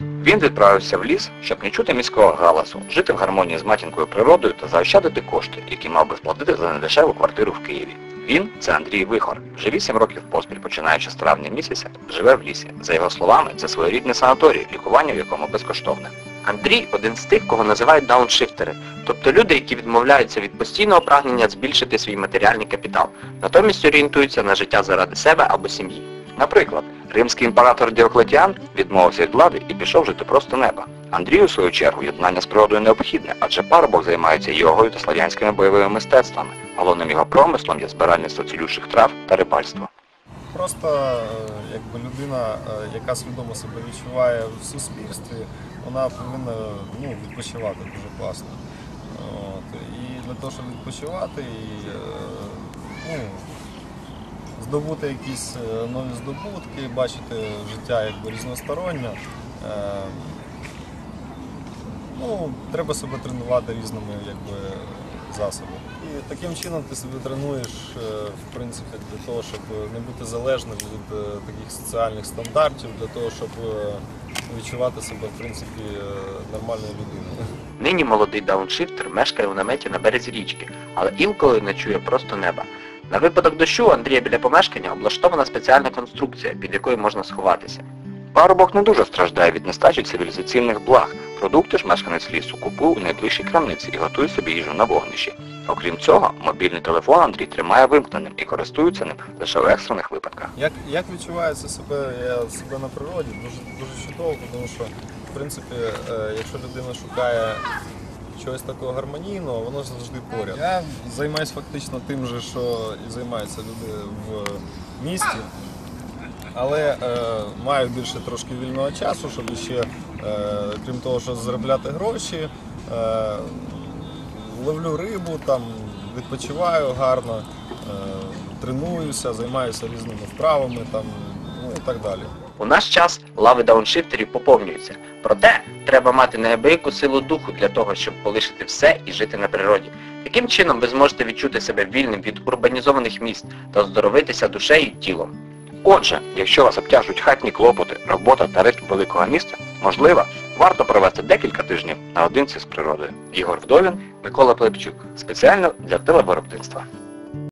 Він відправився в ліс, щоб не чути міського галасу, жити в гармонії з матінкою природою та заощадити кошти, які мав би сплатити за недешеву квартиру в Києві. Він це Андрій Вихор. Вже 8 років поспіль, починаючи з травня місяця, живе в лісі. За його словами, це своєрідний санаторій, лікування в якому безкоштовне. Андрій один з тих, кого називають дауншифтери, тобто люди, які відмовляються від постійного прагнення збільшити свій матеріальний капітал, натомість орієнтуються на життя заради себе або сім'ї. Наприклад, римський імператор Діоклетіан відмовився від влади і пішов жити просто неба. Андрію, в свою чергу, єднання з природою необхідне, адже парубок займається йогою та слав'янськими бойовими мистецтвами. Головним його промислом є збиральництво цілющих трав та рибальство. Просто е, якби людина, е, яка свідомо себе відчуває в суспільстві, вона повинна ну, відпочивати дуже класно. От. І для того, щоб відпочивати і е, ну, здобути якісь е, нові здобутки, бачити життя якби різносторонньо. е, Ну, треба себе тренувати різними якби, засобами. І таким чином ти себе тренуєш е, в принципі для того, щоб не бути залежним від таких соціальних стандартів, для того, щоб відчувати себе в принципі нормальною людиною. Нині молодий дауншифтер мешкає у наметі на березі річки, але інколи ночує просто неба. На випадок дощу Андрія біля помешкання облаштована спеціальна конструкція, під якою можна сховатися. Парубок не дуже страждає від нестачі цивілізаційних благ. Продукти ж мешканець лісу купує у найближчій крамниці і готує собі їжу на вогнищі. Окрім цього, мобільний телефон Андрій тримає вимкненим і користується ним лише в екстрених випадках. Як, як відчувається себе, я себе на природі, дуже, дуже чудово, тому що в принципі, е, якщо людина шукає чогось такого гармонійного, воно завжди поряд. Я займаюся фактично тим же, що і займаються люди в місті. Але е, маю більше трошки вільного часу, щоб ще, е, крім того, що заробляти гроші, е, ловлю рибу, там, відпочиваю гарно, е, тренуюся, займаюся різними вправами там, і так далі. У наш час лави дауншифтерів поповнюються. Проте треба мати неабияку силу духу для того, щоб полишити все і жити на природі. Таким чином ви зможете відчути себе вільним від урбанізованих міст та оздоровитися душею і тілом. Отже, якщо вас обтяжують хатні клопоти, робота та ритм великого міста, можливо, варто провести декілька тижнів наодинці з природою. Ігор Вдовін, Микола Плепчук. Спеціально для телевиробництва.